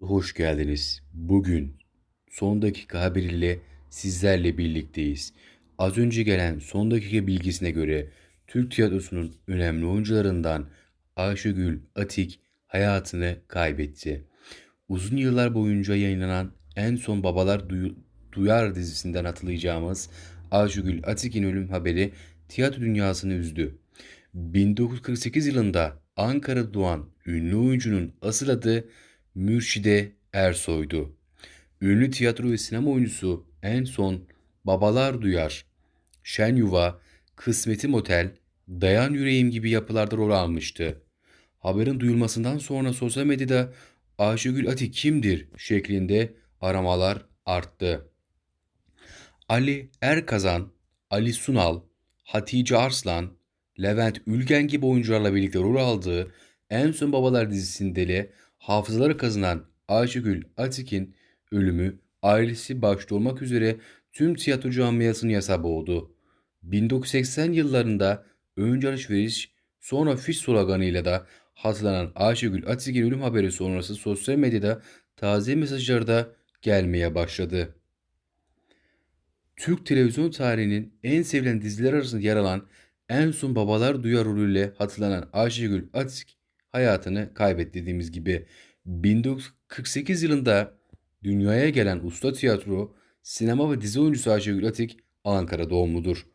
Hoş geldiniz. Bugün son dakika haberiyle sizlerle birlikteyiz. Az önce gelen son dakika bilgisine göre Türk tiyatrosunun önemli oyuncularından Ayşegül Atik hayatını kaybetti. Uzun yıllar boyunca yayınlanan en son Babalar Duyar dizisinden hatırlayacağımız Ayşegül Atik'in ölüm haberi tiyatro dünyasını üzdü. 1948 yılında Ankara'da doğan ünlü oyuncunun asıl adı Mürşide Ersoy'du. Ünlü tiyatro ve sinema oyuncusu en son Babalar Duyar, Şen Yuva, Kısmetim Otel, Dayan Yüreğim gibi yapılarda rol almıştı. Haberin duyulmasından sonra sosyal medyada Ayşegül Atik kimdir şeklinde aramalar arttı. Ali Erkazan, Ali Sunal, Hatice Arslan, Levent Ülgen gibi oyuncularla birlikte rol aldığı En Son Babalar dizisinde de hafızaları kazınan Ayşegül Atik'in ölümü ailesi başta olmak üzere tüm tiyatro camiasının yasa oldu. 1980 yıllarında önce alışveriş sonra fiş sloganıyla da hatırlanan Ayşegül Atik'in ölüm haberi sonrası sosyal medyada taze mesajlar da gelmeye başladı. Türk televizyon tarihinin en sevilen diziler arasında yer alan En Son Babalar Duyar rolüyle hatırlanan Ayşegül Atik hayatını kaybetti dediğimiz gibi 1948 yılında dünyaya gelen usta tiyatro, sinema ve dizi oyuncusu Ayşegül Atik Ankara doğumludur.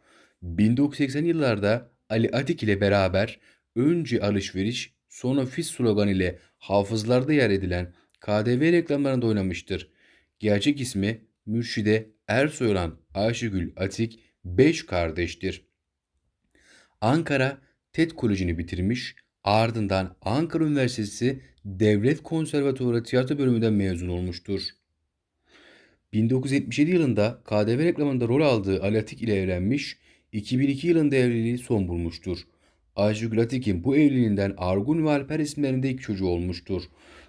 1980 yıllarda Ali Atik ile beraber önce alışveriş sonra fiş slogan ile hafızlarda yer edilen KDV reklamlarında oynamıştır. Gerçek ismi Mürşide Ersoy olan Ayşegül Atik 5 kardeştir. Ankara TED Koleji'ni bitirmiş, ardından Ankara Üniversitesi Devlet Konservatuvarı Tiyatro Bölümünden mezun olmuştur. 1977 yılında KDV reklamında rol aldığı Ali Atik ile evlenmiş, 2002 yılında evliliği son bulmuştur. Ayşegül Atik'in bu evliliğinden Argun ve Alper isimlerinde iki çocuğu olmuştur.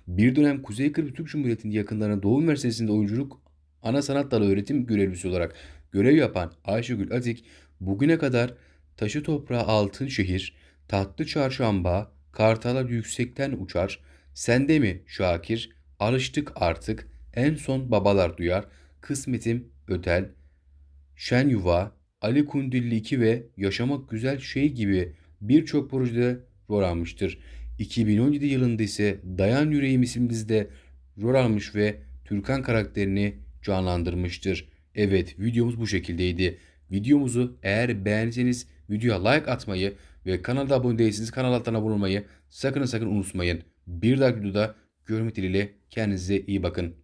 Bir dönem Kuzey Kıbrıs Türk Cumhuriyeti'nin yakınlarına Doğu Üniversitesi'nde oyunculuk ana sanat dalı öğretim görevlisi olarak görev yapan Ayşegül Atik bugüne kadar Taşı Toprağı Altın Şehir, Tatlı Çarşamba, Kartalar Yüksekten Uçar, Sende mi Şakir, Alıştık Artık, En Son Babalar Duyar, Kısmetim Ötel, Şen Yuva, Ali Kundilli 2 ve Yaşamak Güzel Şey gibi birçok projede rol almıştır. 2017 yılında ise Dayan Yüreğim isimli dizide rol almış ve Türkan karakterini canlandırmıştır. Evet videomuz bu şekildeydi. Videomuzu eğer beğendiyseniz videoya like atmayı ve kanala abone değilseniz kanal altına abone olmayı sakın sakın unutmayın. Bir dahaki videoda görmek dileğiyle kendinize iyi bakın.